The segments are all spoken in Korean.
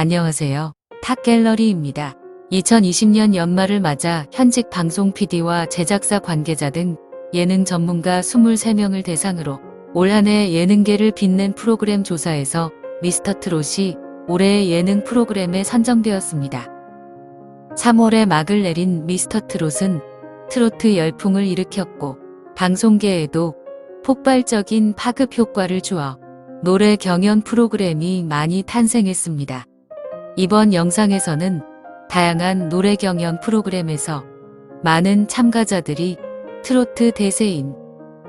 안녕하세요. 탑갤러리입니다. 2020년 연말을 맞아 현직 방송 PD와 제작사 관계자 등 예능 전문가 23명을 대상으로 올 한해 예능계를 빛낸 프로그램 조사에서 미스터 트롯이 올해의 예능 프로그램에 선정되었습니다. 3월에 막을 내린 미스터 트롯은 트로트 열풍을 일으켰고 방송계에도 폭발적인 파급 효과를 주어 노래 경연 프로그램이 많이 탄생했습니다. 이번 영상에서는 다양한 노래 경연 프로그램에서 많은 참가자들이 트로트 대세인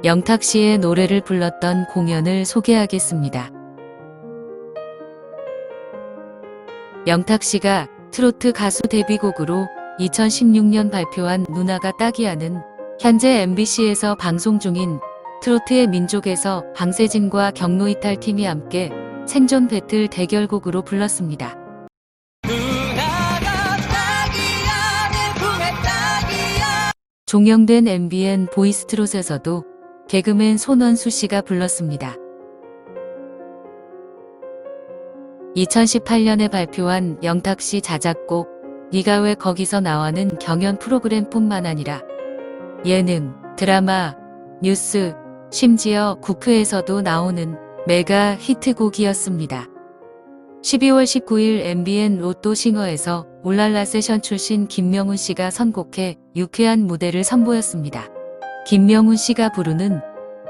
영탁 씨의 노래를 불렀던 공연을 소개하겠습니다. 영탁 씨가 트로트 가수 데뷔곡으로 2016년 발표한 누나가 딱이야는 현재 MBC에서 방송 중인 트로트의 민족에서 방세진과 경로이탈 팀이 함께 생존 배틀 대결곡으로 불렀습니다. 종영된 MBN 보이스트롯에서도 개그맨 손원수 씨가 불렀습니다. 2018년에 발표한 영탁 씨 자작곡 네가 왜 거기서 나와는 경연 프로그램뿐만 아니라 예능, 드라마, 뉴스, 심지어 국회에서도 나오는 메가 히트곡이었습니다. 12월 19일 MBN 로또 싱어에서 올랄라 세션 출신 김명훈 씨가 선곡해 유쾌한 무대를 선보였습니다. 김명훈 씨가 부르는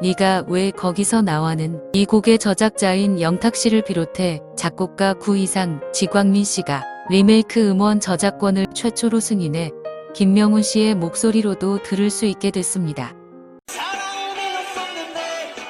네가 왜 거기서 나와는 이 곡의 저작자인 영탁 씨를 비롯해 작곡가 구이상, 지광민 씨가 리메이크 음원 저작권을 최초로 승인해 김명훈 씨의 목소리로도 들을 수 있게 됐습니다. 사랑을 믿었었는데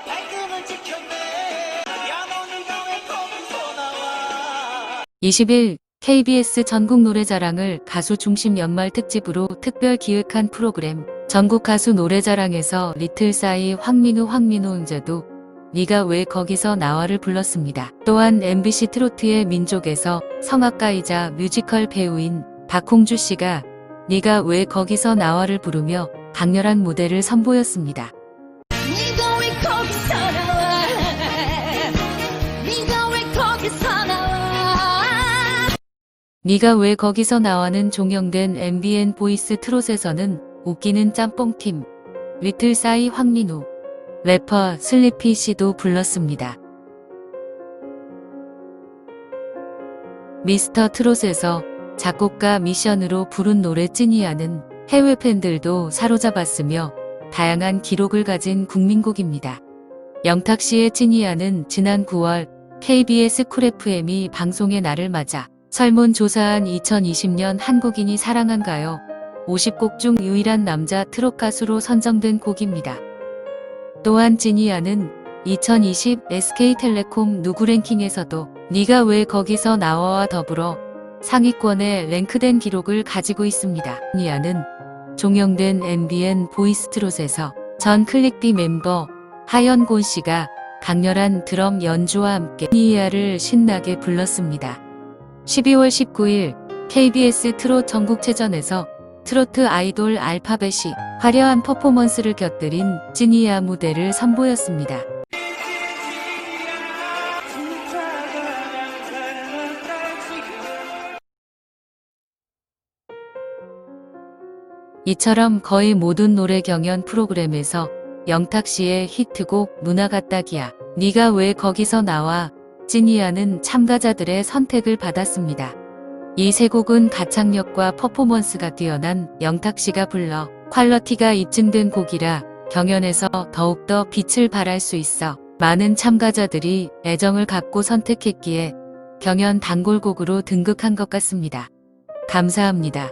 발등을 지켰네 야너 네가 왜 거기서 나와 20일 KBS 전국 노래자랑을 가수 중심 연말 특집으로 특별 기획한 프로그램 전국 가수 노래자랑에서 리틀사이 황민우 황민호 형제도 네가 왜 거기서 나와를 불렀습니다. 또한 MBC 트로트의 민족에서 성악가이자 뮤지컬 배우인 박홍주 씨가 네가 왜 거기서 나와를 부르며 강렬한 무대를 선보였습니다. 네가 왜 거기서 나와는 종영된 MBN 보이스 트롯에서는 웃기는 짬뽕팀 리틀사이 황민우 래퍼 슬리피 씨도 불렀습니다. 미스터 트롯에서 작곡가 미션으로 부른 노래 찐이야는 해외 팬들도 사로잡았으며 다양한 기록을 가진 국민곡입니다. 영탁 씨의 찐이야는 지난 9월 KBS 쿨 FM이 방송의 날을 맞아 설문조사한 2020년 한국인이 사랑한 가요 50곡 중 유일한 남자 트롯 가수로 선정된 곡입니다. 또한 지니아는 2020 SK텔레콤 누구 랭킹에서도 네가 왜 거기서 나와와 더불어 상위권에 랭크된 기록을 가지고 있습니다. 니아는 종영된 MBN 보이스트롯에서 전 클릭비 멤버 하연곤 씨가 강렬한 드럼 연주와 함께 니아를 신나게 불렀습니다. 12월 19일 KBS 트롯 전국체전에서 트로트 아이돌 알파벳이 화려한 퍼포먼스를 곁들인 찌니아 무대를 선보였습니다. 이처럼 거의 모든 노래 경연 프로그램에서 영탁 씨의 히트곡 누나가 딱이야 네가 왜 거기서 나와 찌니아는 참가자들의 선택을 받았습니다. 이 세 곡은 가창력과 퍼포먼스가 뛰어난 영탁 씨가 불러 퀄러티가 입증된 곡이라 경연에서 더욱더 빛을 발할 수 있어 많은 참가자들이 애정을 갖고 선택했기에 경연 단골곡으로 등극한 것 같습니다. 감사합니다.